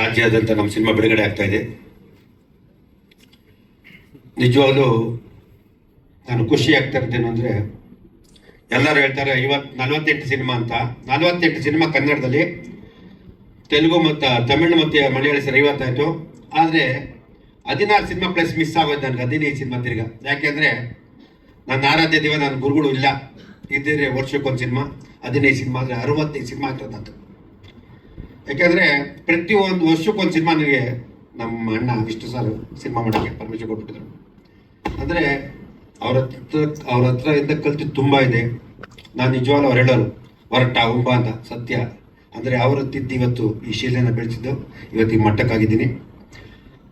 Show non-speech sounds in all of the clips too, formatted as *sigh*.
ರಾಜ್ಯಾದ್ಯಂತ ನಮ್ಮ ಸಿನಿಮಾ ಬಿಡುಗಡೆ ಆಗ್ತಾ ಇದೆ. ನಿಜವಾಗ್ಲೂ ನಾನು ಖುಷಿ ಆಗ್ತಾ ಇರ್ತೇನೆ ಅಂದರೆ, ಎಲ್ಲರೂ ಹೇಳ್ತಾರೆ ಇವತ್ತು ನಲವತ್ತೆಂಟು ಸಿನಿಮಾ ಅಂತ. ನಲವತ್ತೆಂಟು ಸಿನಿಮಾ ಕನ್ನಡದಲ್ಲಿ. ತೆಲುಗು ಮತ್ತು ತಮಿಳು ಮತ್ತು ಮಲಯಾಳಿ ಸರ್ ಐವತ್ತಾಯಿತು. ಆದರೆ ಹದಿನಾರು ಸಿನಿಮಾ ಪ್ಲಸ್ ಮಿಸ್ ಆಗೋದು ನನಗೆ, ಹದಿನೈದು ಸಿನಿಮಾ ತಿರ್ಗ. ಯಾಕೆಂದರೆ ನನ್ನ ಆರಾಧ್ಯ ದಿವ, ನನ್ನ ಗುರುಗಳು ಇಲ್ಲ. ಇದ್ದಿದ್ರೆ ವರ್ಷಕ್ಕೊಂದು ಸಿನಿಮಾ, ಹದಿನೈದು ಸಿನಿಮಾ ಅಂದರೆ ಅರವತ್ತೈದು ಸಿನಿಮಾ ಆಗ್ತದಂತ ಯಾಕೆಂದರೆ ಪ್ರತಿಯೊಂದು ವರ್ಷಕ್ಕೊಂದು ಸಿನಿಮಾ ನಿಮಗೆ ನಮ್ಮ ಅಣ್ಣ ವಿಷ್ಣು ಸರ್ ಸಿನಿಮಾ ಮಾಡೋಕ್ಕೆ ಪರ್ಮಿಷನ್ ಕೊಟ್ಬಿಟ್ಟಿದ್ರು. ಅಂದರೆ ಅವ್ರ ಹತ್ರ ಅವ್ರ ಹತ್ರ ಇಂದ ಕಲ್ತಿದ್ದು ತುಂಬ ಇದೆ. ನಾನು ನಿಜವಾಗ್ಲೂ ಅವ್ರು ಹೇಳೋರು ಹೊರಟ ಉಂಬ ಅಂತ, ಸತ್ಯ. ಅಂದರೆ ಅವ್ರ ತಿದ್ದು ಇವತ್ತು ಈ ಶಿಲೆಯನ್ನು ಬೆಳೆಸಿದ್ದು. ಇವತ್ತು ಈ ಮಟ್ಟಕ್ಕಾಗಿದ್ದೀನಿ.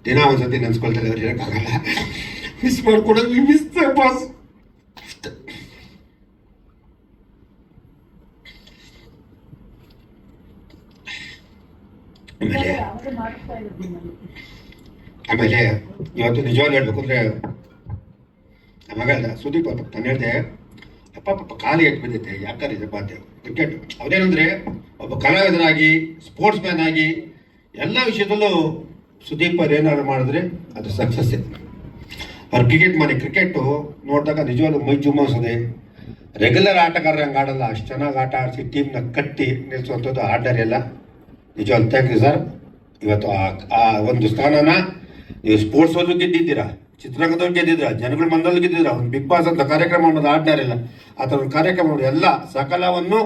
ದಿನ ಒಂದ್ಸತಿ ನೆನ್ಸ್ಕೊಳ್ತಾರೆ ಅವ್ರು ಹೇಳೋಕ್ಕಾಗಲ್ಲ. ಮಿಸ್ ಮಾಡ್ಕೊಡೋದು ಮಿಸ್ ಬಾಸ್ ಆಮೇಲೆ ಆಮೇಲೆ ಇವತ್ತು ನಿಜವಾಗ್ಲೂ ಹೇಳ್ಬೇಕು ಅಂದರೆ ನಮ್ಮ ಸುದೀಪ್ ಅಪ್ಪ ನಾನು ಹೇಳಿದೆ, ಅಪ್ಪ, ಪಾಪ ಖಾಲಿ ಎಟ್ಟು ಬಂದಿದ್ದೆ ಯಾಕಂದ್ರೆ ಇದಪ್ಪ ಅಂತ ಕ್ರಿಕೆಟ್ ಅವ್ರೇನಂದ್ರೆ, ಒಬ್ಬ ಕಲಾವಿದನಾಗಿ ಸ್ಪೋರ್ಟ್ಸ್ ಮ್ಯಾನ್ ಆಗಿ ಎಲ್ಲ ವಿಷಯದಲ್ಲೂ ಸುದೀಪ್ ಅವ್ರು ಏನಾದ್ರು ಮಾಡಿದ್ರೆ ಅದು ಸಕ್ಸಸ್ ಅವ್ರು ಕ್ರಿಕೆಟ್ ಮನೆ ಕ್ರಿಕೆಟು ನೋಡಿದಾಗ ನಿಜವಾಗ್ಲೂ ಮೈ ಜುಮ್ಮಿಸೋದೆ ರೆಗ್ಯುಲರ್ ಆಟಗಾರರು ಹಂಗೆ ಆಡಲ್ಲ, ಅಷ್ಟು ಚೆನ್ನಾಗಿ ಆಟ ಆಡಿಸಿ ಟೀಮ್ನ ಕಟ್ಟಿ ನಿಲ್ಲಿಸುವಂಥದ್ದು ಆರ್ಡರ್ ಎಲ್ಲ. ನಿಜವಾಗ್ಲೂ ಥ್ಯಾಂಕ್ ಯು ಸರ್ ಇವತ್ತು ಆ ಒಂದು ಸ್ಥಾನನ ನೀವು ಸ್ಪೋರ್ಟ್ಸ್ ಅಲ್ಲೂ ಗೆದ್ದಿದ್ದೀರಾ? ಚಿತ್ರರಂಗದವ್ರು ಗೆದ್ದಿದ್ರ ಜನಗಳ ಮಂದಲ್ಲಿ ಗೆದ್ದಿದ್ರ ಒಂದು ಬಿಗ್ ಬಾಸ್ ಅಂತ ಕಾರ್ಯಕ್ರಮ ಅನ್ನೋದು ಆಡ್ನಾರಿಲ್ಲ ಆ ಥರ ಒಂದು ಕಾರ್ಯಕ್ರಮ ಎಲ್ಲ ಸಕಲವನ್ನು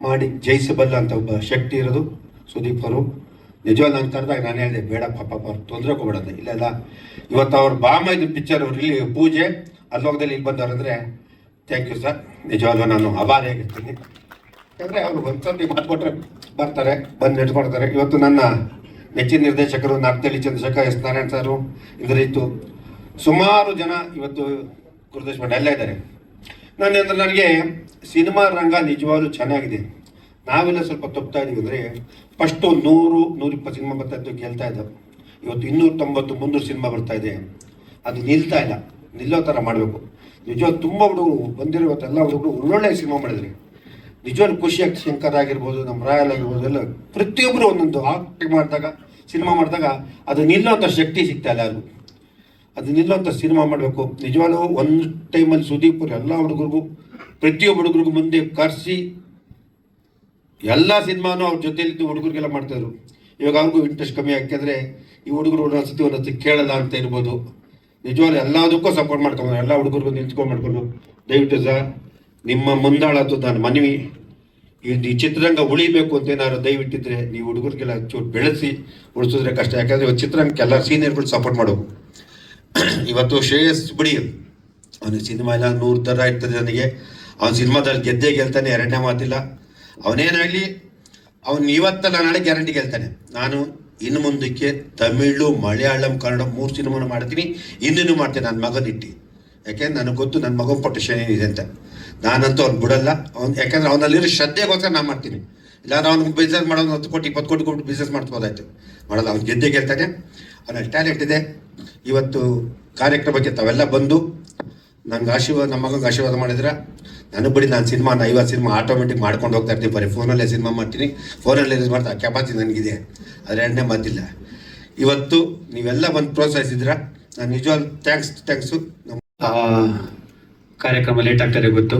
ಮಾಡಿ ಜಯಿಸಬಲ್ಲ ಅಂತ ಒಬ್ಬ ಶಕ್ತಿ ಇರೋದು ಸುದೀಪ್ ಅವರು. ನಿಜವಾಗ್ಲೂ ನಾನು ಕರೆದಾಗ ನಾನು ಹೇಳಿದೆ ಬೇಡ ಪಾಪ, ಅವ್ರು ತೊಂದರೆ ಕೊಡ್ಬೇಡಂತೆ. ಇಲ್ಲ ಇಲ್ಲ. ಇವತ್ತು ಅವ್ರ ಬಾಮ ಇದು ಪಿಕ್ಚರ್ ಇಲ್ಲಿ ಪೂಜೆ ಅಲ್ಲೋಗದಲ್ಲಿ ಇಲ್ಲಿ ಬಂದವರಂದ್ರೆ ಥ್ಯಾಂಕ್ ಯು ಸರ್ ನಿಜವಾಗ್ಲೂ ನಾನು ಅಭಾರಿಯಾಗಿರ್ತೀನಿ ಯಾಕಂದರೆ ಅವರು ಒಂದ್ಸತಿ ಮಾತು ಕೊಟ್ಟರೆ ಬರ್ತಾರೆ, ಬಂದು ನೆಟ್ಕೊಡ್ತಾರೆ ಇವತ್ತು ನನ್ನ ನೆಚ್ಚಿನ ನಿರ್ದೇಶಕರು ನಾಗ್ತಳ್ಳಿ ಚಂದ್ರಶೇಖರ್ ಎಸ್ ನಾರಾಯಣ್ ಸಾರು ಇದರಿತ್ತು ಸುಮಾರು ಜನ ಇವತ್ತು ಗುರುದೇಶ್ ಮಠ ಎಲ್ಲ ಇದ್ದಾರೆ. ನಾನು ಅಂದ್ರೆ ನನಗೆ ಸಿನಿಮಾ ರಂಗ ನಿಜವಾಗ್ಲೂ ಚೆನ್ನಾಗಿದೆ. ನಾವೆಲ್ಲ ಸ್ವಲ್ಪ ತಪ್ತಾ ಇದೀವಿ ಅಂದರೆ ಫಸ್ಟು ನೂರು, ನೂರಿಪ್ಪತ್ತು ಸಿನಿಮಾ ಬರ್ತಾ ಇದ್ದು ಗೆಲ್ತಾ ಇದ್ದವು ಇವತ್ತು ಇನ್ನೂರ ತೊಂಬತ್ತು ಮುನ್ನೂರು ಸಿನಿಮಾ ಬರ್ತಾ ಇದೆ. ಅದು ನಿಲ್ತಾ ಇಲ್ಲ. ನಿಲ್ಲೋ ಥರ ಮಾಡಬೇಕು. ನಿಜವಾಗ್ ತುಂಬ ಹುಡುಗರು, ಬಂದಿರೋ ಎಲ್ಲ ಹುಡುಗರು ಒಳ್ಳೊಳ್ಳೆ ಸಿನಿಮಾ ಮಾಡಿದ್ರಿ. ನಿಜವಾಗ್ಲೂ ಖುಷಿಯಾಗಿ ಶಂಕರ್ ಆಗಿರ್ಬೋದು, ನಮ್ಮ ರಾಯಲ್ ಆಗಿರ್ಬೋದು, ಎಲ್ಲ ಪ್ರತಿಯೊಬ್ಬರು ಒಂದೊಂದು ಆಕ್ಟಿಂಗ್ ಮಾಡಿದಾಗ, ಸಿನಿಮಾ ಮಾಡಿದಾಗ ಅದು ನಿಲ್ಲುವಂಥ ಶಕ್ತಿ ಸಿಗ್ತಾ ಇಲ್ಲ ಅದು ಅದು ನಿಲ್ಲುವಂಥ ಸಿನಿಮಾ ಮಾಡಬೇಕು. ನಿಜವಾಗ್ಲೂ ಒಂದು ಟೈಮಲ್ಲಿ ಸುದೀಪ್ ಎಲ್ಲ ಹುಡುಗರಿಗೂ, ಪ್ರತಿಯೊಬ್ಬ ಹುಡುಗರಿಗೂ ಮುಂದೆ ಕರೆಸಿ, ಎಲ್ಲ ಸಿನಿಮಾನು ಅವ್ರ ಜೊತೆಯಲ್ಲಿದ್ದು ಹುಡುಗರಿಗೆಲ್ಲ ಮಾಡ್ತಾಯಿದ್ರು ಇವಾಗ ಅವ್ರಿಗೂ ಇಂಟ್ರೆಸ್ಟ್ ಕಮ್ಮಿ ಯಾಕೆಂದರೆ ಈ ಹುಡುಗರು ಒಂದೊಂದ್ಸತಿ ಒಂದೊಂದ್ಸತಿ ಕೇಳಲ್ಲ ಅಂತ ಇರ್ಬೋದು. ನಿಜವಾಗ್ಲೂ ಎಲ್ಲದಕ್ಕೂ ಸಪೋರ್ಟ್ ಮಾಡ್ಕೊಂಡು, ಎಲ್ಲ ಹುಡುಗರಿಗೂ ನಿಂತ್ಕೊಂಡು ಮಾಡ್ಕೊಂಡು, ದಯವಿಟ್ಟು ಸರ್ ನಿಮ್ಮ ಮುಂದಾಳದ್ದು ನಾನು ಮನವಿ. ಈ ಈ ಚಿತ್ರರಂಗ ಉಳಿಬೇಕು ಅಂತ ಏನಾದ್ರು ದಯವಿಟ್ಟಿದ್ರೆ ನೀವು ಹುಡುಗರಿಗೆಲ್ಲ ಚೂರು ಬೆಳೆಸಿ ಉಳಿಸಿದ್ರೆ ಕಷ್ಟ. ಯಾಕಂದ್ರೆ ಇವತ್ತು ಚಿತ್ರರಂಗಕ್ಕೆ ಎಲ್ಲ ಸೀನಿಯರ್ಗಳು ಸಪೋರ್ಟ್ ಮಾಡು ಇವತ್ತು ಶ್ರೇಯಸ್ ಬಿಡಿ. ಅವನ ಸಿನಿಮಾ ಎಲ್ಲ ನೂರು ಥರ ಇರ್ತದೆ ನನಗೆ. ಅವನ ಸಿನಿಮಾದಲ್ಲಿ ಗೆದ್ದೇ ಗೆಲ್ತಾನೆ, ಎರಡನೇ ಮಾತಿಲ್ಲ. ಅವನೇನಾಗಲಿ, ಅವನು ಇವತ್ತಲ್ಲ, ನಾಳೆ ಗ್ಯಾರಂಟಿ ಗೆಲ್ತಾನೆ. ನಾನು ಇನ್ನು ಮುಂದಕ್ಕೆ ತಮಿಳು, ಮಲಯಾಳಂ, ಕನ್ನಡ ಮೂರು ಸಿನಿಮಾನ ಮಾಡ್ತೀನಿ. ಇನ್ನೂ ಮಾಡ್ತೇನೆ, ನನ್ನ ಮಗನಿಟ್ಟು. ಯಾಕೆಂದ್ರೆ ನನಗೆ ಗೊತ್ತು, ನನ್ನ ಮಗನ ಪೊಟೆಷನ್ ಏನಿದೆ ಅಂತ. ನಾನಂತೂ ಅವ್ನು ಬಿಡಲ್ಲ. ಅವ್ನು ಯಾಕಂದ್ರೆ ಅವನಲ್ಲಿರೋ ಶ್ರದ್ಧೆಗೋಸ್ಕರ ನಾನು ಮಾಡ್ತೀನಿ. ಇಲ್ಲಾಂದ್ರೆ ಅವ್ನಿಗೆ ಬಿಸ್ನೆಸ್ ಮಾಡೋದು ಹತ್ತು ಕೋಟಿ, ಇಪ್ಪತ್ತು ಕೋಟಿ ಕೊಟ್ಟು ಬಿಸ್ನೆಸ್ ಮಾಡ್ಬೋದಾಯ್ತು ಮಾಡಲ್ಲ, ಅವ್ನು ಗೆದ್ದೆ ಗೆಲ್ತಾನೆ. ಅವನಲ್ಲಿ ಟ್ಯಾಲೆಂಟ್ ಇದೆ. ಇವತ್ತು ಕಾರ್ಯಕ್ರಮಕ್ಕೆ ತಾವೆಲ್ಲ ಬಂದು ನನಗೆ ಆಶೀರ್ವಾದ ನಮ್ಮ ಮಗಂಗೆ ಆಶೀರ್ವಾದ ಮಾಡಿದ್ರೆ. ನಾನು ಬಿಡಿ ನಾನು ಸಿನಿಮಾನ ಐವತ್ತು ಸಿನಿಮಾ ಆಟೋಮೆಟಿಕ್ ಮಾಡ್ಕೊಂಡು ಹೋಗ್ತಾ ಇರ್ತೀನಿ. ಬರೀ ಫೋನಲ್ಲೇ ಸಿನಿಮಾ ಮಾಡ್ತೀನಿ. ಫೋನಲ್ಲೇ ಯೂಸ್ ಮಾಡ್ತಾ ಕೆಪಾಸಿಟಿ ನನಗಿದೆ. ಆದರೆ ಎರಡನೇ ಮಾತಿಲ್ಲ ಇವತ್ತು ನೀವೆಲ್ಲ ಬಂದು ಪ್ರೋತ್ಸಾಹಿಸಿದ್ರೆ. ನಾನು ನಿಜವಾಗ್ಲೂ ಥ್ಯಾಂಕ್ಸ್ ಥ್ಯಾಂಕ್ಸು ನಮ್ಮ ಕಾರ್ಯಕ್ರಮ ಲೇಟ್ ಆಗ್ತಾರೆ ಗೊತ್ತು.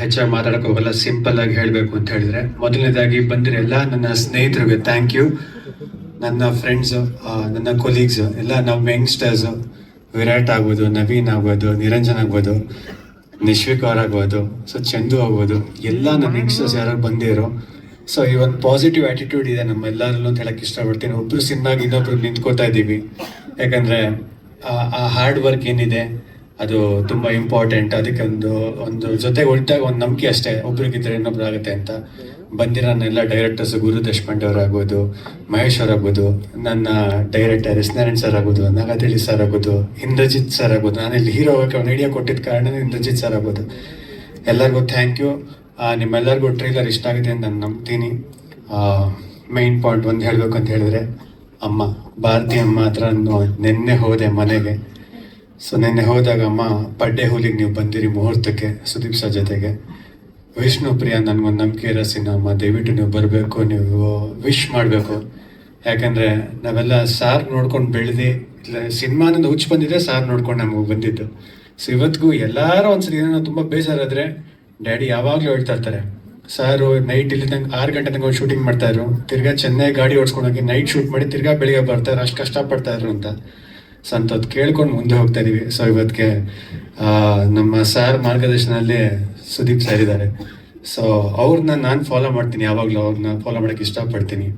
ಹೆಚ್ಚಾಗಿ ಮಾತಾಡಕ್ ಹೋಗಲ್ಲ ಸಿಂಪಲ್ ಆಗಿ ಹೇಳಬೇಕು ಅಂತ ಹೇಳಿದ್ರೆ. ಮೊದಲನೇದಾಗಿ ಬಂದಿರೋ ಎಲ್ಲ ನನ್ನ ಸ್ನೇಹಿತರಿಗೆ ಥ್ಯಾಂಕ್ ಯು ನನ್ನ ಫ್ರೆಂಡ್ಸ್ ನನ್ನ ಕೊಲೀಗ್ಸ್ ಎಲ್ಲ ನಮ್ಮ ಯಂಗ್ಸ್ಟರ್ಸ್ ವಿರಾಟ್ ಆಗ್ಬೋದು, ನವೀನ್ ಆಗ್ಬೋದು, ನಿರಂಜನ್ ಆಗ್ಬೋದು, ನಿಶ್ವಿಕ್ ಆಗ್ಬೋದು, ಸೊ ಚಂದು ಆಗ್ಬೋದು. ಎಲ್ಲ ನನ್ನ ಯಂಗ್ಸ್ಟರ್ಸ್ ಯಾರು ಬಂದಿರೋ ಸೊ ಈ ಒಂದು ಪಾಸಿಟಿವ್ ಆಟಿಟ್ಯೂಡ್ ಇದೆ ನಮ್ಮೆಲ್ಲರಲ್ಲೂ ಅಂತ ಹೇಳಕ್ ಇಷ್ಟಪಡ್ತೀನಿ. ಒಬ್ರು ಸಿನ್ನಾಗಿ ಇನ್ನೊಬ್ರು ನಿಂತ್ಕೋತಾ ಇದ್ದೀವಿ. ಯಾಕಂದ್ರೆ, ಆ ಹಾರ್ಡ್ ವರ್ಕ್ ಏನಿದೆ ಅದು ತುಂಬಾ ಇಂಪಾರ್ಟೆಂಟ್ ಅದಕ್ಕೆ ಒಂದು ಒಂದು ಜೊತೆಗೆ ಉಳಿದಾಗ ಒಂದು ನಂಬಿಕೆ ಅಷ್ಟೇ. ಒಬ್ರಿಗಿದ್ರೆ ಇನ್ನೊಬ್ರು ಆಗುತ್ತೆ ಅಂತ. ಬಂದಿರೋ ಎಲ್ಲ ಡೈರೆಕ್ಟರ್ಸ್ ಗುರು ದೇಶಪಾಂಡೆ ಆಗೋದು ಮಹೇಶ್ ಅವ್ರಾಗ್ಬೋದು, ನನ್ನ ಡೈರೆಕ್ಟರ್ ಎಸ್ ನಾರಾಯಣ್ ಸರ್ ಆಗ್ಬೋದು ನಾಗಾದೇಳಿ ಸರ್ ಆಗೋದು ಇಂದ್ರಜಿತ್ ಸರ್ ಆಗ್ಬೋದು. ನಾನು ಇಲ್ಲಿ ಹೀರೋ ಅವ್ನು ಐಡಿಯಾ ಕೊಟ್ಟಿದ್ದ ಕಾರಣ ಇಂದ್ರಜಿತ್ ಸರ್ ಆಗ್ಬೋದು. ಎಲ್ಲರಿಗೂ ಥ್ಯಾಂಕ್ ಯು ನಿಮ್ಮೆಲ್ಲರಿಗೂ ಟ್ರೈಲರ್ ಇಷ್ಟ ಆಗಿದೆ ಅಂತ ನಾನು ನಂಬ್ತೀನಿ. ಮೈನ್ ಪಾಯಿಂಟ್ ಒಂದು ಹೇಳಬೇಕು ಅಂತ ಹೇಳಿದ್ರೆ, ಅಮ್ಮ ಭಾರತಿ ಅಮ್ಮ ಹತ್ರ ನಾನು ನಿನ್ನೆ ಹೋದೆ ಮನೆಗೆ. ಸೊ ನಿನ್ನೆ ಹೋದಾಗ ಅಮ್ಮ ಪಡ್ಡೆ ಹುಲಿಗೆ ನೀವು ಬಂದಿರಿ ಮುಹೂರ್ತಕ್ಕೆ, ಸುದೀಪ್ ಸರ್ ಜೊತೆಗೆ. ವಿಷ್ಣು ಪ್ರಿಯ, ನನಗೊಂದು ನಂಬಿಕೆ ಇರೋ ಸಿನಿಮಾ ದಯವಿಟ್ಟು ನೀವು ಬರಬೇಕು, ನೀವು ವಿಶ್ ಮಾಡಬೇಕು. ಯಾಕಂದ್ರೆ ನಾವೆಲ್ಲ ಸಾರ್ ನೋಡ್ಕೊಂಡು ಬೆಳೆದು, ಇಲ್ಲ ಸಿನಿಮಾನಿಂದ ಹುಚ್ಚು ಬಂದಿದ್ರೆ ಸಾರ್ ನೋಡ್ಕೊಂಡು ನಮಗೆ ಬಂದಿದ್ದು. ಸೊ ಇವತ್ತಿಗೂ ಎಲ್ಲರೂ ಒಂದ್ಸರಿ ಏನೋ ತುಂಬ ಬೇಜಾರಾದ್ರೆ ಡ್ಯಾಡಿ ಯಾವಾಗಲೂ ಹೇಳ್ತಾ ಇರ್ತಾರೆ ಸಾರು ನೈಟ್ ಇಲ್ಲಿ ಆರು ಗಂಟೆ ತನಕ ಶೂಟಿಂಗ್ ಮಾಡ್ತಾ ಇದ್ರು. ತಿರ್ಗಾ ಚೆನ್ನೈ ಗಾಡಿ ಓಡಿಸ್ಕೊಂಡೋಗಿ ನೈಟ್ ಶೂಟ್ ಮಾಡಿ ತಿರ್ಗಾ ಬೆಳಿಗ್ಗೆ ಬರ್ತಾರೆ ಅಷ್ಟು ಕಷ್ಟಪಡ್ತಾ ಇದ್ರು ಅಂತ. ಸೊ ಅಂಥದ್ದು ಕೇಳ್ಕೊಂಡು ಮುಂದೆ ಹೋಗ್ತಾ ಇದೀವಿ. ಸೊ ಇವತ್ತಿಗೆ ನಮ್ಮ ಸಾರ್ ಮಾರ್ಗದರ್ಶನದಲ್ಲಿ ಸುದೀಪ್ ಸರ್ ಇದ್ದಾರೆ. ಸೊ ಅವ್ರನ್ನ ನಾನು ಫಾಲೋ ಮಾಡ್ತೀನಿ. ಯಾವಾಗಲೂ ಅವ್ರನ್ನ ಫಾಲೋ ಮಾಡೋಕ್ಕೆ ಇಷ್ಟಪಡ್ತೀನಿ.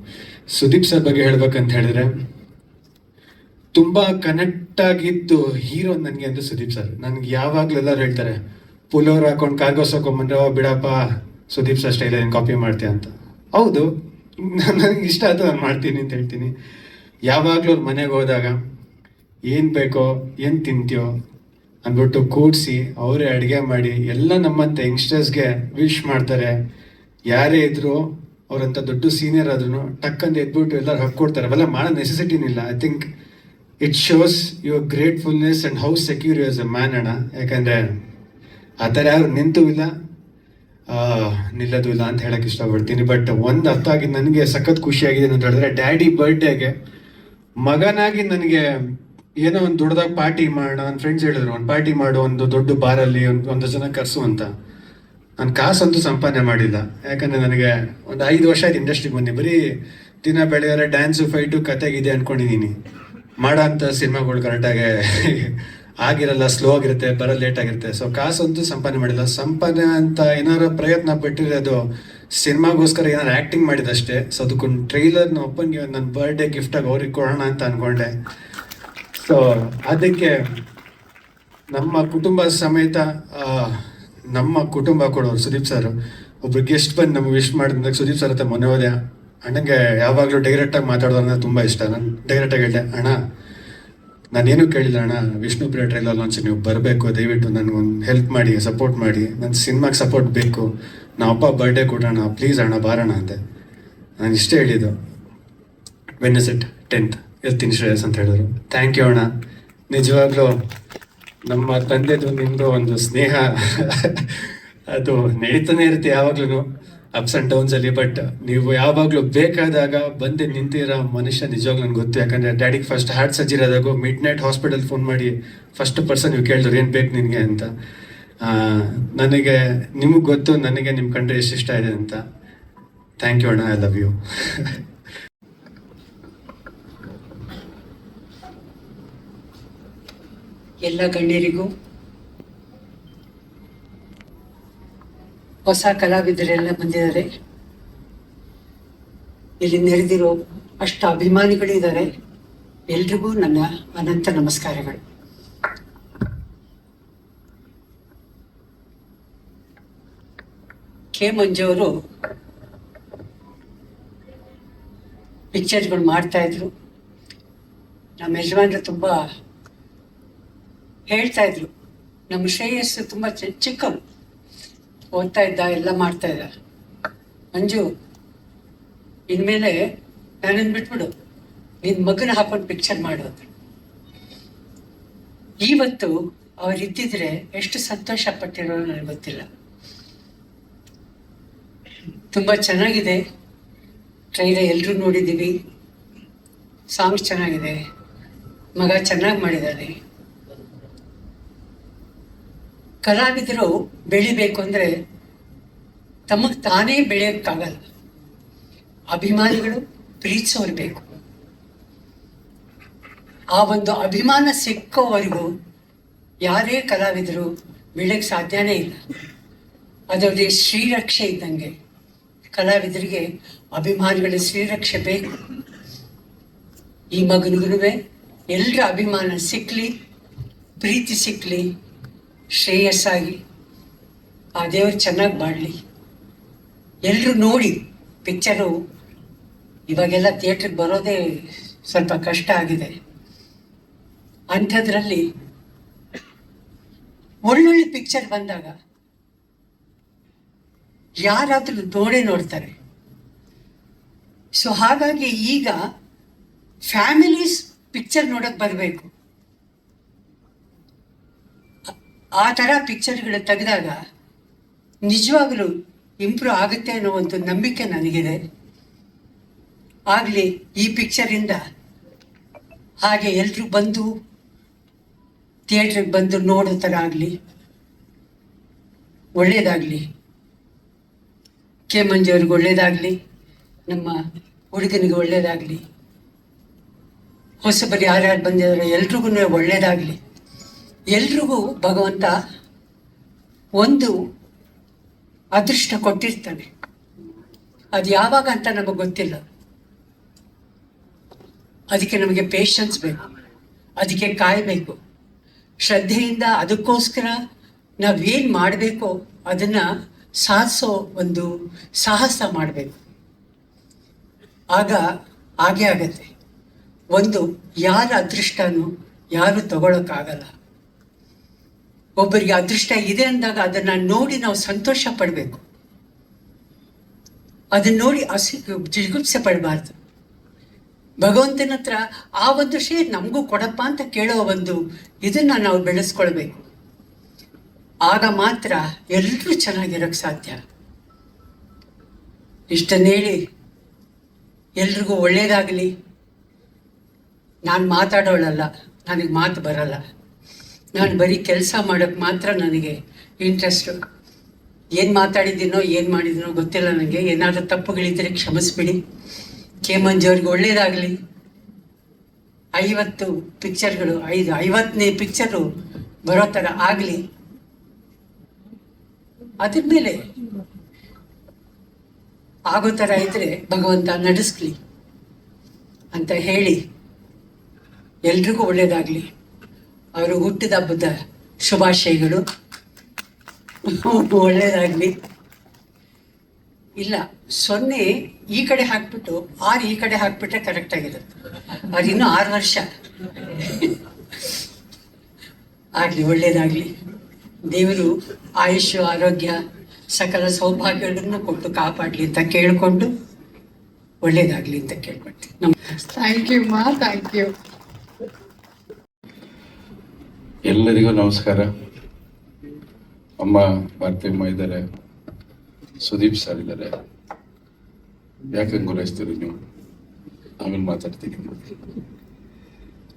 ಸುದೀಪ್ ಸರ್ ಬಗ್ಗೆ ಹೇಳ್ಬೇಕಂತ ಹೇಳಿದ್ರೆ, ತುಂಬಾ ಕನೆಕ್ಟ್ ಆಗಿದ್ದು ಹೀರೋ ನನಗೆ ಅಂದ್ರೆ ಸುದೀಪ್ ಸರ್ ನನ್ಗೆ ಯಾವಾಗಲೂ ಎಲ್ಲರೂ ಹೇಳ್ತಾರೆ, ಪುಲೋರ್ ಹಾಕೊಂಡು ಕಾರ್ಗೋಸ್ ಹಾಕೊಂಡ್ಬಂದ್ರೆ ಬಿಡಪ್ಪ, ಸುದೀಪ್ ಸರ್ ಸ್ಟೈಲ್ ಏನು ಕಾಪಿ ಮಾಡ್ತೀಯ ಅಂತ. ಹೌದು. ನನಗೆ ಇಷ್ಟ ಆಯ್ತು, ನಾನು ಮಾಡ್ತೀನಿ ಅಂತ ಹೇಳ್ತೀನಿ. ಯಾವಾಗಲೂ ಅವ್ರ ಮನೆಗೆ ಹೋದಾಗ ಏನು ಬೇಕೋ, ಏನು ತಿಂತೀಯೋ ಅಂದ್ಬಿಟ್ಟು ಕೂಡಿಸಿ ಅವರೇ ಅಡುಗೆ ಮಾಡಿ ಎಲ್ಲ ನಮ್ಮಂಥ ಯಂಗ್ಸ್ಟರ್ಸ್ಗೆ ವಿಶ್ ಮಾಡ್ತಾರೆ. ಯಾರೇ ಇದ್ರು ಅವರಂಥ ದೊಡ್ಡ ಸೀನಿಯರ್ ಆದ್ರೂ ಟಕ್ಕಂತ ಎದ್ಬಿಟ್ಟು ಎಲ್ಲರೂ ಹಾಕ್ಕೊಡ್ತಾರೆ ಅವೆಲ್ಲ ಮಾಡೋ ನೆಸೆಸಿಟಿನಿಲ್ಲ I think it shows your gratefulness and how secure as a man ಅಣ್ಣ. ಯಾಕಂದರೆ ಆ ಥರ ಯಾರು ನಿಂತು ಇಲ್ಲ ನಿಲ್ಲದು ಇಲ್ಲ ಅಂತ ಹೇಳಕ್ ಇಷ್ಟಪಡ್ತೀನಿ. ಬಟ್ ಒಂದು ಅರ್ಥ ಆಗಿದ್ದು ನನಗೆ ಸಖತ್ ಖುಷಿಯಾಗಿದೆ ಅಂತ ಹೇಳಿದ್ರೆ ಡ್ಯಾಡಿ ಬರ್ಡೇಗೆ ಮಗನಾಗಿ ನನಗೆ ಏನೋ ಒಂದು ದೊಡ್ಡದಾಗಿ ಪಾರ್ಟಿ ಮಾಡೋಣ ನನ್ನ ಫ್ರೆಂಡ್ಸ್ ಹೇಳಿದ್ರು. ಒಂದು ಪಾರ್ಟಿ ಮಾಡು ಒಂದು ದೊಡ್ಡ ಬಾರಲ್ಲಿ ಒಂದು ಒಂದು ಜನ ಕರ್ಸು ಅಂತ. ನಾನು ಕಾಸಂತೂ ಸಂಪಾದನೆ ಮಾಡಿಲ್ಲ. ಯಾಕಂದ್ರೆ ನನಗೆ ಒಂದು ಐದು ವರ್ಷ ಆಯ್ತು ಇಂಡಸ್ಟ್ರಿಗೆ ಬಂದು. ಬರೀ ದಿನ ಬೆಳೆಯೋರೆ ಡ್ಯಾನ್ಸು ಫೈಟು ಕತೆಗಿದೆ ಅನ್ಕೊಂಡಿದ್ದೀನಿ ಮಾಡೋ ಅಂಥ ಸಿನಿಮಾಗಳು ಕರೆಕ್ಟಾಗಿ *laughs* ಆಗಿರಲ್ಲ ಸ್ಲೋ ಆಗಿರುತ್ತೆ ಬರೋ ಲೇಟ್ ಆಗಿರುತ್ತೆ. ಸೊ ಕಾಸಂತೂ ಸಂಪಾದನೆ ಮಾಡಿಲ್ಲ. ಸಂಪಾದನೆ ಅಂತ ಏನಾರ ಪ್ರಯತ್ನ ಪಟ್ಟಿದ್ರೆ ಅದು ಸಿನಿಮಾಗೋಸ್ಕರ ಏನಾರು ಆ್ಯಕ್ಟಿಂಗ್ ಮಾಡಿದಷ್ಟೇ. ಸೊ ಅದಕ್ಕೊಂದು ಟ್ರೈಲರ್ನ ಒಪ್ಪನ್ಗೆ ನನ್ನ ಬರ್ಡೇ ಗಿಫ್ಟಾಗಿ ಅವ್ರಿಗೆ ಕೊಡೋಣ ಅಂತ ಅನ್ಕೊಂಡೆ. ಸೊ ಅದಕ್ಕೆ ನಮ್ಮ ಕುಟುಂಬ ಸಮೇತ ನಮ್ಮ ಕುಟುಂಬ ಕೊಡೋರು ಸುದೀಪ್ ಸರ್. ಒಬ್ರು ಗೆಸ್ಟ್ ಬಂದು ನಮ್ಗೆ ವಿಶ್ ಮಾಡಿದಾಗ ಸುದೀಪ್ ಸರ್ ಹತ್ರ ಮನೋದಯ ಅಣ್ಣಗೆ ಯಾವಾಗಲೂ ಡೈರೆಕ್ಟಾಗಿ ಮಾತಾಡೋದು ಅಂದ್ರೆ ತುಂಬ ಇಷ್ಟ. ನಾನು ಡೈರೆಕ್ಟಾಗಿ ಹೇಳಿದೆ, ಅಣ್ಣ, ನಾನೇನು ಕೇಳಿಲ್ಲ ಅಣ್ಣ. ವಿಷ್ಣು ಪ್ರಿಯ ಟ್ರೈಲರ್ ಲಾಂಚ್ ನೀವು ಬರಬೇಕು. ದಯವಿಟ್ಟು ನನಗೊಂದು ಹೆಲ್ಪ್ ಮಾಡಿ ಸಪೋರ್ಟ್ ಮಾಡಿ. ನನ್ನ ಸಿನಿಮಾಗೆ ಸಪೋರ್ಟ್ ಬೇಕು. ನಾ ಅಪ್ಪ ಬರ್ಡೇ ಕೊಡೋಣ. ಪ್ಲೀಸ್ ಅಣ್ಣ, ಬಾರೋಣ ಅಂತೆ ನಾನು ಇಷ್ಟೇ ಹೇಳಿದ್ದು. ವೆನ್ನೆಸೆಟ್ ಟೆಂತ್ ಇರ್ತೀನಿ ಶ್ರೇಯಸ್ ಅಂತ ಹೇಳಿದ್ರು. ಥ್ಯಾಂಕ್ ಯು ಅಣ್ಣ. ನಿಜವಾಗ್ಲೂ ನಮ್ಮ ತಂದೆದು ನಿಮ್ಮದು ಒಂದು ಸ್ನೇಹ. ಅದು ನಡೀತಾನೆ ಇರುತ್ತೆ ಯಾವಾಗ್ಲೂ ಅಪ್ಸ್ ಆ್ಯಂಡ್ ಡೌನ್ಸ್ ಅಲ್ಲಿ ಬಟ್ ನೀವು ಯಾವಾಗಲೂ ಬೇಕಾದಾಗ ಬಂದು ನಿಂತಿರೋ ಮನುಷ್ಯ ನಿಜವಾಗ್ಲೂ ನನಗೆ ಗೊತ್ತು. ಯಾಕಂದ್ರೆ ಡ್ಯಾಡಿಗೆ ಫಸ್ಟ್ ಹಾರ್ಟ್ ಸರ್ಜರಿ ಆದಾಗ ಮಿಡ್ ನೈಟ್ ಹಾಸ್ಪಿಟಲ್ ಫೋನ್ ಮಾಡಿ ಫಸ್ಟ್ ಪರ್ಸನ್ ನೀವು ಕೇಳಿದ್ರು, ಏನು ಬೇಕು ನಿನಗೆ? ಅಂತ. ನನಗೆ ನಿಮಗೆ ಗೊತ್ತು, ನನಗೆ ನಿಮ್ಮ ಕಂಡ್ರೆ ಎಷ್ಟು ಇಷ್ಟ ಇದೆ ಅಂತ. ಥ್ಯಾಂಕ್ ಯು ಅಣ್ಣ ಐ ಲವ್ ಯು ಎಲ್ಲ ಗಣ್ಯರಿಗೂ, ಹೊಸ ಕಲಾವಿದರೆಲ್ಲ ಬಂದಿದ್ದಾರೆ. ಇಲ್ಲಿ ನೆರೆದಿರೋ ಅಷ್ಟು ಅಭಿಮಾನಿಗಳಿದ್ದಾರೆ. ಎಲ್ರಿಗೂ ನನ್ನ ಅನಂತ ನಮಸ್ಕಾರಗಳು. ಕೆ ಮಂಜು ಅವರು ಪಿಕ್ಚರ್ಗಳು ಮಾಡ್ತಾ ಇದ್ರು. ನಮ್ಮ ಯಜಮಾನ್ರು ತುಂಬ ಹೇಳ್ತಾ ಇದ್ರು. ನಮ್ಮ ಶ್ರೇಯಸ್ಸು ತುಂಬ ಚಿ- ಚಿಕ್ಕವನು ಓದ್ತಾ ಇದ್ದ, ಎಲ್ಲ ಮಾಡ್ತಾ ಇದ್ದ. ಮಂಜು, ಇನ್ಮೇಲೆ ನನ್ನನ್ನು ಬಿಟ್ಬಿಡು. ನಿನ್ ಮಗನ ಹಾಕೊಂಡು ಪಿಕ್ಚರ್ ಮಾಡು ಅಂತ. ಇವತ್ತು ಅವ್ರು ಇದ್ದಿದ್ರೆ ಎಷ್ಟು ಸಂತೋಷ ಪಟ್ಟಿರೋ ನನಗೆ ಗೊತ್ತಿಲ್ಲ. ತುಂಬ ಚೆನ್ನಾಗಿದೆ. ಟ್ರೈಲರ್ ಎಲ್ಲರೂ ನೋಡಿದ್ದೀವಿ ಸಾಂಗ್ಸ್ ಚೆನ್ನಾಗಿದೆ. ಮಗ ಚೆನ್ನಾಗಿ ಮಾಡಿದ್ದಾನೆ ಕಲಾವಿದರು ಬೆಳಿಬೇಕು ಅಂದರೆ ತಮಗೆ ತಾನೇ ಬೆಳೆಯೋಕ್ಕಾಗಲ್ಲ. ಅಭಿಮಾನಿಗಳು ಪ್ರೀತಿಸೋರು ಬೇಕು. ಆ ಒಂದು ಅಭಿಮಾನ ಸಿಕ್ಕೋವರೆಗೂ ಯಾರೇ ಕಲಾವಿದರು ಬೆಳೆಯಕ್ಕೆ ಸಾಧ್ಯನೇ ಇಲ್ಲ. ಅದರದೇ ಶ್ರೀರಕ್ಷೆ ಇದ್ದಂಗೆ ಕಲಾವಿದರಿಗೆ ಅಭಿಮಾನಿಗಳ ಶ್ರೀರಕ್ಷೆ ಬೇಕು. ಈ ಮಗನಿಗೂ ಎಲ್ಲರ ಅಭಿಮಾನ ಸಿಕ್ಕಲಿ ಪ್ರೀತಿ ಸಿಕ್ಕಲಿ ಶ್ರೇಯಸ್ಸಾಗಿ. ಆ ದೇವರು ಚೆನ್ನಾಗಿ ಮಾಡಲಿ. ಎಲ್ಲರೂ ನೋಡಿ ಪಿಕ್ಚರು, ಇವಾಗೆಲ್ಲ ಥಿಯೇಟ್ರಿಗೆ ಬರೋದೇ ಸ್ವಲ್ಪ ಕಷ್ಟ ಆಗಿದೆ. ಅಂಥದ್ರಲ್ಲಿ ಒಳ್ಳೊಳ್ಳೆ ಪಿಕ್ಚರ್ ಬಂದಾಗ ಯಾರಾದರೂ ನೋಡೇ ನೋಡ್ತಾರೆ. ಸೊ ಹಾಗಾಗಿ ಈಗ ಫ್ಯಾಮಿಲೀಸ್ ಪಿಕ್ಚರ್ ನೋಡೋಕ್ಕೆ ಬರಬೇಕು. ಆ ಥರ ಪಿಕ್ಚರ್ಗಳು ತೆಗೆದಾಗ ನಿಜವಾಗಲೂ ಇಂಪ್ರೂವ್ ಆಗುತ್ತೆ ಅನ್ನೋ ಒಂದು ನಂಬಿಕೆ ನನಗಿದೆ. ಆಗಲಿ ಈ ಪಿಕ್ಚರಿಂದ ಹಾಗೆ ಎಲ್ಲರೂ ಬಂದು ಥಿಯೇಟ್ರಿಗೆ ಬಂದು ನೋಡೋ ಥರ ಆಗಲಿ ಒಳ್ಳೆಯದಾಗಲಿ ಕೆ ಮಂಜುವ್ರಿಗೆ ಒಳ್ಳೆಯದಾಗಲಿ ನಮ್ಮ ಹುಡುಗನಿಗೆ ಒಳ್ಳೆಯದಾಗಲಿ ಹೊಸಬರು ಯಾರ್ಯಾರು ಬಂದಿದ್ದಾರೆ ಎಲ್ರಿಗೂ ಒಳ್ಳೇದಾಗಲಿ. ಎಲ್ರಿಗೂ ಭಗವಂತ ಒಂದು ಅದೃಷ್ಟ ಕೊಟ್ಟಿರ್ತಾನೆ. ಅದು ಯಾವಾಗ ಅಂತ ನಮಗೆ ಗೊತ್ತಿಲ್ಲ. ಅದಕ್ಕೆ ನಮಗೆ ಪೇಷನ್ಸ್ ಬೇಕು. ಅದಕ್ಕೆ ಕಾಯಬೇಕು. ಶ್ರದ್ಧೆಯಿಂದ ಅದಕ್ಕೋಸ್ಕರ ನಾವೇನು ಮಾಡಬೇಕೋ ಅದನ್ನು ಸಾಧಿಸೋ ಒಂದು ಸಾಹಸ ಮಾಡಬೇಕು. ಆಗ ಹಾಗೆ ಆಗತ್ತೆ. ಒಂದು ಯಾರ ಅದೃಷ್ಟನೂ ಯಾರು ತಗೊಳಕ್ಕಾಗಲ್ಲ. ಒಬ್ಬರಿಗೆ ಅದೃಷ್ಟ ಇದೆ ಅಂದಾಗ ಅದನ್ನು ನೋಡಿ ನಾವು ಸಂತೋಷ ಪಡಬೇಕು. ಅದನ್ನ ನೋಡಿ ಅಸಿ, ಜಿಗುಪ್ಸೆ ಪಡಬಾರ್ದು. ಭಗವಂತನ ಹತ್ರ ಆ ಒಂದು ಶೇರ್ ನಮಗೂ ಕೊಡಪ್ಪ ಅಂತ ಕೇಳೋ ಒಂದು ಇದನ್ನ ನಾವು ಬೆಳೆಸ್ಕೊಳ್ಬೇಕು. ಆಗ ಮಾತ್ರ ಎಲ್ಲರೂ ಚೆನ್ನಾಗಿರೋಕ್ಕೆ ಸಾಧ್ಯ. ಇಷ್ಟನ್ನ ಹೇಳಿ, ಎಲ್ರಿಗೂ ಒಳ್ಳೇದಾಗಲಿ. ನಾನು ಮಾತಾಡೋಳಲ್ಲ, ನನಗೆ ಮಾತು ಬರಲ್ಲ. ನಾನು ಬರೀ ಕೆಲಸ ಮಾಡೋಕ್ಕೆ ಮಾತ್ರ ನನಗೆ ಇಂಟ್ರೆಸ್ಟು ಏನು ಮಾತಾಡಿದ್ದೀನೋ, ಏನು ಮಾಡಿದ್ದೀನೋ ಗೊತ್ತಿಲ್ಲ ನನಗೆ ಏನಾದರೂ ತಪ್ಪುಗಳಿದ್ದರೆ ಕ್ಷಮಿಸ್ಬಿಡಿ. ಕೆ ಮಂಜವ್ರಿಗೆ ಒಳ್ಳೇದಾಗಲಿ. ಐವತ್ತು ಪಿಕ್ಚರ್ಗಳು ಐದು, ಐವತ್ತನೇ ಪಿಕ್ಚರು ಬರೋ ಥರ ಆಗಲಿ. ಅದ್ರ ಮೇಲೆ ಆಗೋ ಥರ ಇದ್ರೆ ಭಗವಂತ ನಡೆಸ್ಲಿ ಅಂತ ಹೇಳಿ. ಎಲ್ರಿಗೂ ಒಳ್ಳೇದಾಗಲಿ. ಅವರು ಹುಟ್ಟಿದ ಹಬ್ಬದ ಶುಭಾಶಯಗಳು. ಒಳ್ಳೇದಾಗಲಿ. ಇಲ್ಲ, ಸೊನ್ನೆ ಈ ಕಡೆ ಹಾಕ್ಬಿಟ್ಟು, ಆರು ಈ ಕಡೆ ಹಾಕ್ಬಿಟ್ರೆ ಕರೆಕ್ಟ್ ಆಗಿರುತ್ತೆ. ಅವ್ರು ಇನ್ನೂ ಆರು ವರ್ಷ. ಆಗ್ಲಿ, ಒಳ್ಳೇದಾಗಲಿ. ದೇವರು ಆಯುಷ್ ಆರೋಗ್ಯ, ಸಕಲ ಸೌಭಾಗ್ಯಗಳನ್ನು ಕೊಟ್ಟು ಕಾಪಾಡ್ಲಿ ಅಂತ ಕೇಳಿಕೊಂಡು, ಒಳ್ಳೇದಾಗ್ಲಿ ಅಂತ ಕೇಳ್ಕೊಳ್ತೀನಿ ನಮ್ಮ ಥ್ಯಾಂಕ್ ಯು ಮಾ ಥ್ಯಾಂಕ್ ಯು ಎಲ್ಲರಿಗೂ ನಮಸ್ಕಾರ. ಅಮ್ಮ, ಭಾರತಿಯಮ್ಮ ಇದ್ದಾರೆ. ಸುದೀಪ್ ಸರ್ ಇದ್ದಾರೆ. ಯಾಕೆ ಗುರೈಸ್ತೀರಿ ನೀವು? ಆಮೇಲೆ ಮಾತಾಡ್ತೀನಿ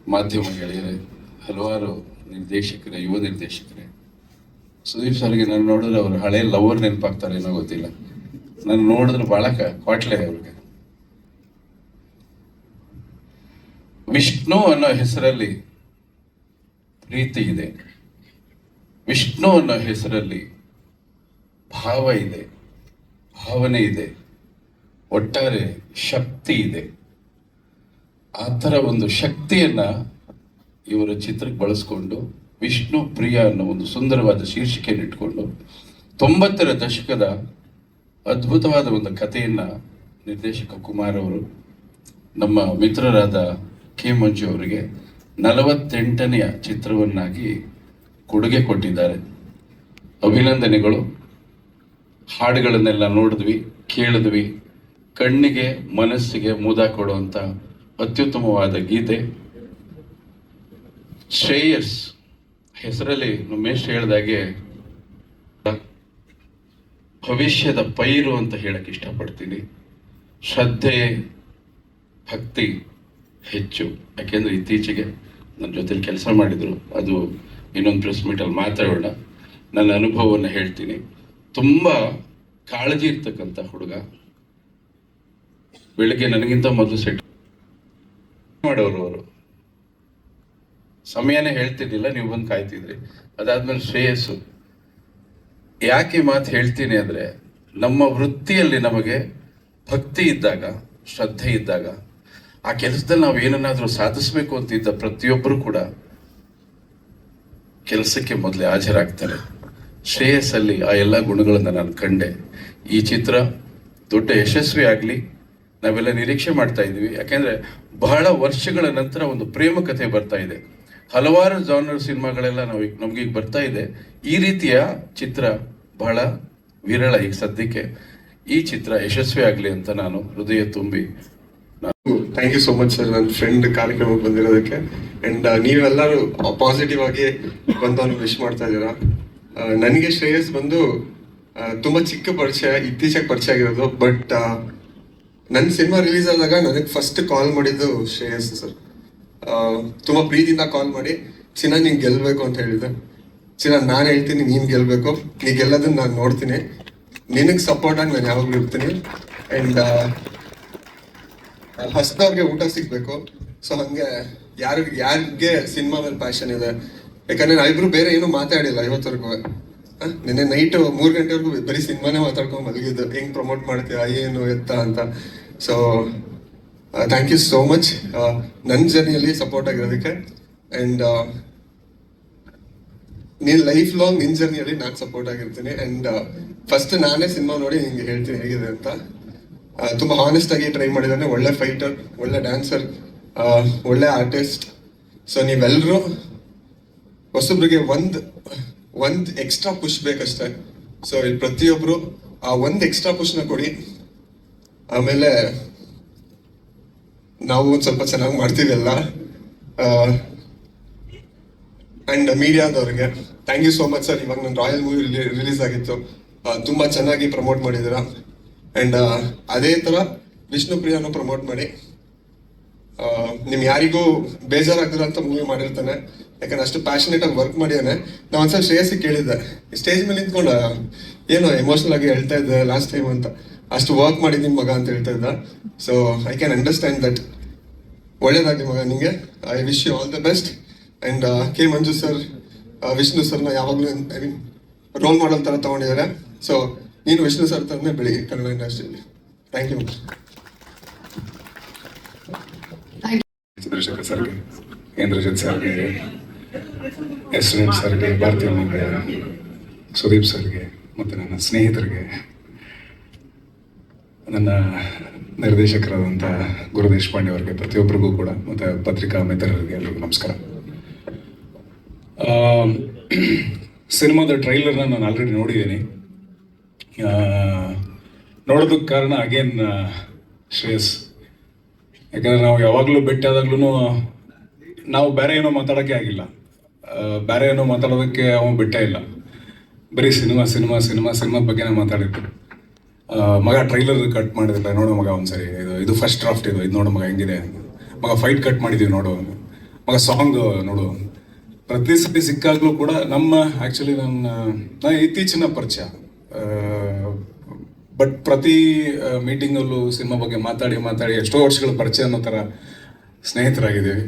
ಮಾಧ್ಯಮ ಗೆಳೆಯರೆ, ಹಲವಾರು ನಿರ್ದೇಶಕರೇ, ಯುವ ನಿರ್ದೇಶಕರೇ. ಸುದೀಪ್ ಸರ್ಗೆ ನಾನು ನೋಡಿದ್ರೆ ಅವ್ರು ಹಳೆ ಲವರ್ ನೆನಪಾಗ್ತಾರೆ ಏನೋ ಗೊತ್ತಿಲ್ಲ. ನಾನು ನೋಡಿದ್ರೆ ಭಾಳ ಕ್ವಾಟ್ಲೆ ಅವ್ರಿಗೆ. ವಿಷ್ಣು ಅನ್ನೋ ಹೆಸರಲ್ಲಿ ಪ್ರೀತಿ ಇದೆ ವಿಷ್ಣು ಅನ್ನೋ ಹೆಸರಲ್ಲಿ ಭಾವ ಇದೆ, ಭಾವನೆ ಇದೆ, ಒಟ್ಟಾರೆ ಶಕ್ತಿ ಇದೆ. ಆ ಥರ ಒಂದು ಶಕ್ತಿಯನ್ನ ಇವರ ಚಿತ್ರಕ್ಕೆ ಬಳಸ್ಕೊಂಡು ವಿಷ್ಣು ಪ್ರಿಯ ಅನ್ನೋ ಒಂದು ಸುಂದರವಾದ ಶೀರ್ಷಿಕೆಯನ್ನು ಇಟ್ಕೊಂಡು ತೊಂಬತ್ತರ ದಶಕದ ಅದ್ಭುತವಾದ ಒಂದು ಕಥೆಯನ್ನ ನಿರ್ದೇಶಕ ಕುಮಾರ್ ಅವರು ನಮ್ಮ ಮಿತ್ರರಾದ ಕೆ ಮಂಜು ಅವರಿಗೆ ನಲವತ್ತೆಂಟನೆಯ ಚಿತ್ರವನ್ನಾಗಿ ಕೊಡುಗೆ ಕೊಟ್ಟಿದ್ದಾರೆ. ಅಭಿನಂದನೆಗಳು. ಹಾಡುಗಳನ್ನೆಲ್ಲ ನೋಡಿದ್ವಿ, ಕೇಳಿದ್ವಿ. ಕಣ್ಣಿಗೆ, ಮನಸ್ಸಿಗೆ ಮುದ ಕೊಡುವಂಥ ಅತ್ಯುತ್ತಮವಾದ ಗೀತೆ. ಶ್ರೇಯಸ್ ಹೆಸರಲ್ಲಿ ಉಮೇಶ್ ಹೇಳ್ದಾಗೆ ಭವಿಷ್ಯದ ಪೈರು ಅಂತ ಹೇಳಕ್ಕೆ ಇಷ್ಟಪಡ್ತೀನಿ. ಶ್ರದ್ಧೆ, ಭಕ್ತಿ. ಹೆಚ್ಚು. ಯಾಕೆಂದ್ರೆ ಇತ್ತೀಚೆಗೆ ನನ್ನ ಜೊತೆಲಿ ಕೆಲಸ ಮಾಡಿದ್ರು. ಅದು ಇನ್ನೊಂದು ಪ್ರೆಸ್ ಮೀಟಲ್ಲಿ ಮಾತಾಡೋಣ. ನನ್ನ ಅನುಭವವನ್ನು ಹೇಳ್ತೀನಿ. ತುಂಬ ಕಾಳಜಿ ಇರ್ತಕ್ಕಂಥ ಹುಡುಗ. ಬೆಳಿಗ್ಗೆ ನನಗಿಂತ ಮೊದಲು ಸೆಟ್ ಮಾಡೋರು ಅವರು. ಸಮಯನೇ ಹೇಳ್ತಿರ್ಲಿಲ್ಲ, ನೀವು ಬಂದು ಕಾಯ್ತಿದ್ರಿ. ಅದಾದ್ಮೇಲೆ ಶ್ರೇಯಸ್ಸು. ಯಾಕೆ ಮಾತು ಹೇಳ್ತೀನಿ ಅಂದ್ರೆ, ನಮ್ಮ ವೃತ್ತಿಯಲ್ಲಿ ನಮಗೆ ಭಕ್ತಿ ಇದ್ದಾಗ, ಶ್ರದ್ಧೆ ಇದ್ದಾಗ ಆ ಕೆಲಸದಲ್ಲಿ ನಾವು ಏನನ್ನಾದರೂ ಸಾಧಿಸ್ಬೇಕು ಅಂತಿದ್ದ ಪ್ರತಿಯೊಬ್ಬರು ಕೂಡ ಕೆಲಸಕ್ಕೆ ಮೊದಲೇ ಹಾಜರಾಗ್ತಾರೆ. ಶ್ರೇಯಸ್ಸಲ್ಲಿ ಆ ಎಲ್ಲ ಗುಣಗಳನ್ನು ನಾನು ಕಂಡೆ. ಈ ಚಿತ್ರ ದೊಡ್ಡ ಯಶಸ್ವಿ ಆಗಲಿ, ನಾವೆಲ್ಲ ನಿರೀಕ್ಷೆ ಮಾಡ್ತಾ ಇದ್ವಿ ಯಾಕೆಂದರೆ ಬಹಳ ವರ್ಷಗಳ ನಂತರ ಒಂದು ಪ್ರೇಮ ಕಥೆ ಬರ್ತಾ ಇದೆ. ಹಲವಾರು ಜಾನರ್ ಸಿನಿಮಾಗಳೆಲ್ಲ ನಾವು ನಮಗೀಗ ನಮ್ಗೆ ಬರ್ತಾ ಇದೆ. ಈ ರೀತಿಯ ಚಿತ್ರ ಬಹಳ ವಿರಳ ಈಗ ಸದ್ಯಕ್ಕೆ. ಈ ಚಿತ್ರ ಯಶಸ್ವಿ ಆಗಲಿ ಅಂತ ನಾನು ಹೃದಯ ತುಂಬಿ thank you so much sir ನನ್ನ ಫ್ರೆಂಡ್ ಕಾರ್ಯಕ್ರಮಕ್ಕೆ ಬಂದಿರೋದಕ್ಕೆ. ಅಂಡ್ ನೀವೆಲ್ಲರೂ ಪಾಸಿಟಿವ್ ಆಗಿ ಬಂದವನು ವಿಶ್ ಮಾಡ್ತಾ ಇದ್ದೀರಾ? ನನಗೆ ಶ್ರೇಯಸ್ ಬಂದು ಆ, ತುಂಬಾ ಚಿಕ್ಕ ಪರಿಚಯ ಇತ್ತೀಚೆಗೆ ಪರಿಚಯ ಆಗಿರೋದು. ಬಟ್ ನನ್ನ ಸಿನಿಮಾ ರಿಲೀಸ್ ಆದಾಗ ನನಗೆ ಫಸ್ಟ್ ಕಾಲ್ ಮಾಡಿದ್ದು ಶ್ರೇಯಸ್ ಸರ್ ತುಂಬ ಪ್ರೀತಿಯಿಂದ ಕಾಲ್ ಮಾಡಿ ಚಿನ್ನ ನೀನು ಗೆಲ್ಲಬೇಕು ಅಂತ ಹೇಳಿದ್ದೆ. ಚಿನ್ನ ನಾನು ಹೇಳ್ತೀನಿ ನೀನು ಗೆಲ್ಲಬೇಕು ನೀ ಗೆಲ್ಲೋದನ್ನ ನಾನು ನೋಡ್ತೀನಿ. ನಿನಗೆ ಸಪೋರ್ಟ್ ಆಗಿ ನಾನು ಯಾವಾಗಲೂ ಇರ್ತೀನಿ. ಆ್ಯಂಡ್ ಹಸ್ದವ್ರಿಗೆ ಊಟ ಸಿಗ್ಬೇಕು. ಸೊ ಹಂಗೆ ಯಾರು, ಯಾರಿಗೆ ಸಿನಿಮಾ ಮೇಲೆ ಪ್ಯಾಷನ್ ಇದೆ? ಯಾಕಂದ್ರೆ ನಾವಿಬ್ರು ಬೇರೆ ಏನು ಮಾತಾಡಿಲ್ಲ ಇವತ್ತವರೆಗೂ ನಿನ್ನೆ ನೈಟ್ ಮೂರು ಗಂಟೆವರೆಗೂ ಬರೀ ಸಿನಿಮಾನೇ ಮಾತಾಡ್ಕೊಂಡು ಮಲಗಿದ್ದು. ಹೆಂಗ್ ಪ್ರಮೋಟ್ ಮಾಡ್ತೀಯಾ, ಏನು ಎತ್ತ ಅಂತ. So thank you so much ನನ್ನ ಜರ್ನಿಯಲ್ಲಿ ಸಪೋರ್ಟ್ ಆಗಿರೋದಕ್ಕೆ. ಆ್ಯಂಡ್ ನೀನ್ ಲೈಫ್ ಲಾಂಗ್ ನಿನ್ ಜರ್ನಿಯಲ್ಲಿ ನಾನು ಸಪೋರ್ಟ್ ಆಗಿರ್ತೀನಿ. ಅಂಡ್ ಫಸ್ಟ್ ನಾನೇ ಸಿನಿಮಾ ನೋಡಿ ನಿಂಗೆ ಹೇಳ್ತೀನಿ ಹೇಗಿದೆ ಅಂತ. ತುಂಬಾ ಹಾನೆಸ್ಟ್ ಆಗಿ ಟ್ರೈ ಮಾಡಿದ್ದಾನೆ ಒಳ್ಳೆ ಫೈಟರ್ ಒಳ್ಳೆ ಡ್ಯಾನ್ಸರ್ ಒಳ್ಳೆ ಆರ್ಟಿಸ್ಟ್ ಸೊ ನೀವೆಲ್ಲರೂ ಹೊಸೊಬ್ರಿಗೆ ಒಂದ್ ಒಂದ್ ಎಕ್ಸ್ಟ್ರಾ ಪುಷ್ ಬೇಕಷ್ಟೇ. ಸೊ ಇಲ್ಲಿ ಪ್ರತಿಯೊಬ್ರು ಆ ಒಂದ್ ಎಕ್ಸ್ಟ್ರಾ ಪುಷ್ನ ಕೊಡಿ. ಆಮೇಲೆ ನಾವು ಒಂದ್ ಸ್ವಲ್ಪ ಚೆನ್ನಾಗಿ ಮಾಡ್ತೀವಿ and ಮೀಡಿಯಾದವ್ರಿಗೆ thank you so much sir ಇವಾಗ ನನ್ನ ರಾಯಲ್ ಮೂವಿ ರಿಲೀಸ್ ಆಗಿತ್ತು. ತುಂಬಾ ಚೆನ್ನಾಗಿ ಪ್ರಮೋಟ್ ಮಾಡಿದ್ದೀರಾ. ಅಂಡ್ ಅದೇ ಥರ ವಿಷ್ಣು ಪ್ರಿಯಾನು ಪ್ರಮೋಟ್ ಮಾಡಿ. ನಿಮ್ಗೆ ನಿಮ್ ಯಾರಿಗೂ ಬೇಜಾರಾಗ್ದಿರ ಅಂತ ಮೂವಿ ಮಾಡಿರ್ತಾನೆ. ಯಾಕಂದ್ರೆ ಅಷ್ಟು ಪ್ಯಾಷನೇಟ್ ಆಗಿ ವರ್ಕ್ ಮಾಡಿದಾನೆ. ನಾ ಒಂದ್ಸಲ ಶ್ರೇಯಸ್ಸಿ ಕೇಳಿದ್ದೆ. ಸ್ಟೇಜ್ ಮೇಲೆ ನಿಂತ್ಕೊಂಡ, ಏನೋ ಎಮೋಷನಲ್ ಆಗಿ ಹೇಳ್ತಾ ಇದ್ದೆ ಲಾಸ್ಟ್ ಟೈಮ್ ಅಂತ. ಅಷ್ಟು ವರ್ಕ್ ಮಾಡಿದ್ದೀನಿ ಮಗ ಅಂತ ಹೇಳ್ತಾ ಇದ್ದ. So I can understand that ಒಳ್ಳೇದಾಗಲಿ ಮಗ ನಿಮಗೆ I wish you all the best and K Manju sir Vishnu ಸರ್ನ ಯಾವಾಗಲೂ ಐ ಮೀನ್ ರೋಲ್ ಮಾಡಲ್ ಥರ ತಗೊಂಡಿದ್ದಾರೆ. ಸೊ ನೀನು ವಿಷ್ಣು ಸರ್ ತಂದೆ ಬೆಳಿ ಕನ್ನಡ ಇಂಡಸ್ಟ್ರಿಯಲ್ಲಿ ಥ್ಯಾಂಕ್ ಯು ಚಂದ್ರಶೇಖರ್ ಸರ್ಗೆ ಇಂದ್ರಜಿತ್ ಸರ್ಗೆ ಎಸ್ ಎಂ ಸರ್ಗೆ, ಭಾರತೀಯ ಸುದೀಪ್ ಸರ್ಗೆ, ಮತ್ತು ನನ್ನ ಸ್ನೇಹಿತರಿಗೆ, ನನ್ನ ನಿರ್ದೇಶಕರಾದಂಥ ಗುರು ದೇಶಪಾಂಡೆ ಅವರಿಗೆ, ಪ್ರತಿಯೊಬ್ಬರಿಗೂ ಕೂಡ, ಮತ್ತು ಪತ್ರಿಕಾ ಮಿತ್ರರಿಗೆ ಎಲ್ಲರಿಗೂ ನಮಸ್ಕಾರ. ಸಿನಿಮಾದ ಟ್ರೈಲರ್ನ ನಾನು ಆಲ್ರೆಡಿ ನೋಡಿದ್ದೀನಿ. ನೋಡೋದಕ್ಕೆ ಕಾರಣ ಅಗೇನ್ ಶ್ರೇಯಸ್. ಯಾಕಂದರೆ ನಾವು ಯಾವಾಗಲೂ ಭೇಟಿಯಾದಾಗ್ಲೂ ನಾವು ಬೇರೆ ಏನೋ ಮಾತಾಡೋಕ್ಕೆ ಆಗಿಲ್ಲ. ಬೇರೆ ಏನೋ ಮಾತಾಡೋದಕ್ಕೆ ಅವನು ಬಿಟ್ಟೇ ಇಲ್ಲ. ಬರೀ ಸಿನಿಮಾ ಸಿನಿಮಾ ಸಿನಿಮಾ ಸಿನಿಮಾ ಬಗ್ಗೆನೇ ಮಾತಾಡಿದ್ದು. ಮಗ ಟ್ರೈಲರ್ ಕಟ್ ಮಾಡಿದಿಲ್ಲ ನೋಡು ಮಗ ಒಂದ್ಸರಿ. ಇದು ಇದು ಫಸ್ಟ್ ಡ್ರಾಫ್ಟ್ ಇದು. ಇದು ನೋಡು ಮಗ, ಹೆಂಗಿದೆ? ಮಗ ಫೈಟ್ ಕಟ್ ಮಾಡಿದ್ದೀವಿ ನೋಡು. ಮಗ ಸಾಂಗ್ ನೋಡು. ಪ್ರತಿ ಸತಿ ಸಿಕ್ಕಾಗ್ಲೂ ಕೂಡ ನಮ್ಮ ಆ್ಯಕ್ಚುಲಿ ನನ್ನ ಇತ್ತೀಚಿನ ಪರಿಚಯ. ಬಟ್ ಪ್ರತಿ ಮೀಟಿಂಗಲ್ಲೂ ಸಿನಿಮಾ ಬಗ್ಗೆ ಮಾತಾಡಿ ಮಾತಾಡಿ ಎಷ್ಟೋ ವರ್ಷಗಳ ಪರಿಚಯ ಅನ್ನೋ ಥರ ಸ್ನೇಹಿತರಾಗಿದ್ದೀವಿ.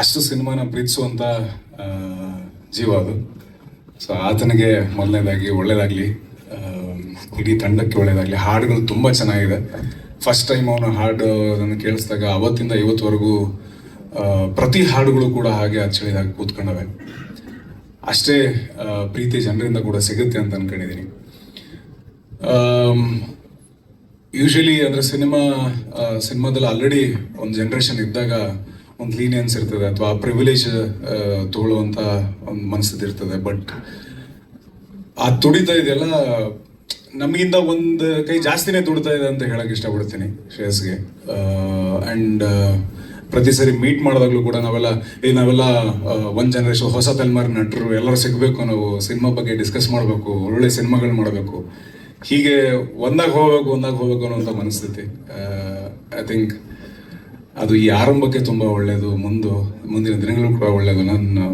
ಅಷ್ಟು ಸಿನಿಮಾನ ಪ್ರೀತಿಸುವಂಥ ಜೀವ ಅದು. ಸೊ ಆತನಿಗೆ ಮೊದಲನೇದಾಗಿ ಒಳ್ಳೇದಾಗಲಿ ಇಡೀ ತಂಡಕ್ಕೆ ಒಳ್ಳೇದಾಗಲಿ, ಹಾಡುಗಳು ತುಂಬ ಚೆನ್ನಾಗಿದೆ. ಫಸ್ಟ್ ಟೈಮ್ ಅವನು ಹಾಡು ಅದನ್ನು ಕೇಳಿಸಿದಾಗ ಅವತ್ತಿಂದ ಇವತ್ತುವರೆಗೂ ಪ್ರತಿ ಹಾಡುಗಳು ಕೂಡ ಹಾಗೆ ಅಚ್ಚಳಿದಾಗ ಕೂತ್ಕೊಂಡವೆ. ಅಷ್ಟೇ ಪ್ರೀತಿ ಜನರಿಂದ ಕೂಡ ಸಿಗುತ್ತೆ ಅಂತ ಅನ್ಕೊಂಡಿದ್ದೀನಿ. ಯೂಶಲಿ ಅಂದರೆ ಸಿನಿಮಾ ಸಿನಿಮಾದಲ್ಲಿ ಆಲ್ರೆಡಿ ಒಂದು ಜನ್ರೇಷನ್ ಇದ್ದಾಗ ಒಂದು ಲೀನಿಯನ್ಸ್ ಇರ್ತದೆ ಅಥವಾ ಪ್ರಿವಿಲೇಜ್ ತಗೊಳ್ಳುವಂಥ ಒಂದು ಮನಸ್ಥಿತಿ ಇರ್ತದೆ. ಬಟ್ ಆ ತುಡಿತ ಇದೆಲ್ಲ ನಮಗಿಂತ ಒಂದು ಕೈ ಜಾಸ್ತಿನೇ ತುಡಿತಾ ಇದೆ ಅಂತ ಹೇಳಕ್ ಇಷ್ಟಪಡ್ತೀನಿ ಶ್ರೇಯಸ್ಗೆ. ಆ್ಯಂಡ್ ಪ್ರತಿ ಸರಿ ಮೀಟ್ ಮಾಡಿದಾಗಲೂ ಕೂಡ ನಾವೆಲ್ಲ ಈ ನಾವೆಲ್ಲ ಒಂದು ಜನರೇಷನ್ ಹೊಸ ತಲೆಮಾರಿನ ನಟರು ಎಲ್ಲರೂ ಸಿಗಬೇಕು ನಾವು ಸಿನಿಮಾ ಬಗ್ಗೆ ಡಿಸ್ಕಸ್ ಮಾಡಬೇಕು ಒಳ್ಳೆ ಸಿನಿಮಾಗಳು ಮಾಡಬೇಕು. ಹೀಗೆ ಒಂದಾಗ ಹೋಗ್ಬೇಕು ಒಂದಾಗ ಹೋಗ್ಬೇಕು ಅನ್ನೋಂಥ ಮನಸ್ಥಿತಿ. ಐ ಥಿಂಕ್ ಅದು ಈ ಆರಂಭಕ್ಕೆ ತುಂಬ ಒಳ್ಳೆಯದು ಮುಂದು, ಮುಂದಿನ ದಿನಗಳು ಕೂಡ ಒಳ್ಳೆಯದು ನಾನು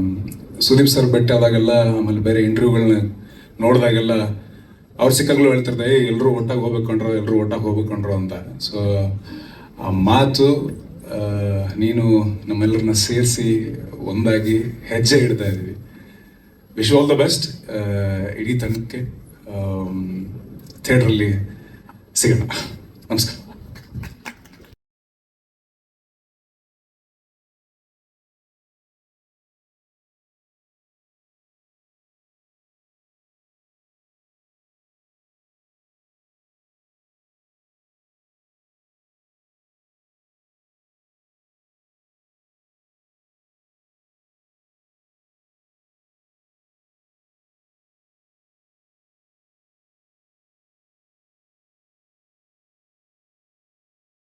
ಸುದೀಪ್ ಸರ್ ಭೇಟಿ ಆದಾಗೆಲ್ಲ, ಆಮೇಲೆ ಬೇರೆ ಇಂಟರ್ವ್ಯೂಗಳನ್ನ ನೋಡಿದಾಗೆಲ್ಲ ಅವ್ರು ಸಿಕ್ಕಾಗಲೂ ಹೇಳ್ತಿರ್ತಾರೆ ಏ ಎಲ್ಲರೂ ಒಟ್ಟಾಗಿ ಹೋಗ್ಬೇಕಂಡ್ರು ಎಲ್ಲರೂ ಒಟ್ಟಾಗಿ ಹೋಗ್ಬೇಕಂಡ್ರು ಅಂತ. ಸೊ ಆ ಮಾತು ನೀನು ನಮ್ಮೆಲ್ಲರನ್ನ ಸೇರಿಸಿ ಒಂದಾಗಿ ಹೆಜ್ಜೆ ಇಡ್ತಾ ಇದ್ದೀವಿ. ವಿಶ್ ಆಲ್ ದ ಬೆಸ್ಟ್ ಇಡೀ ತಂಡಕ್ಕೆ ಥಿಯೇಟ್ರಲ್ಲಿ ಸಿಗೋಣ. ನಮಸ್ಕಾರ.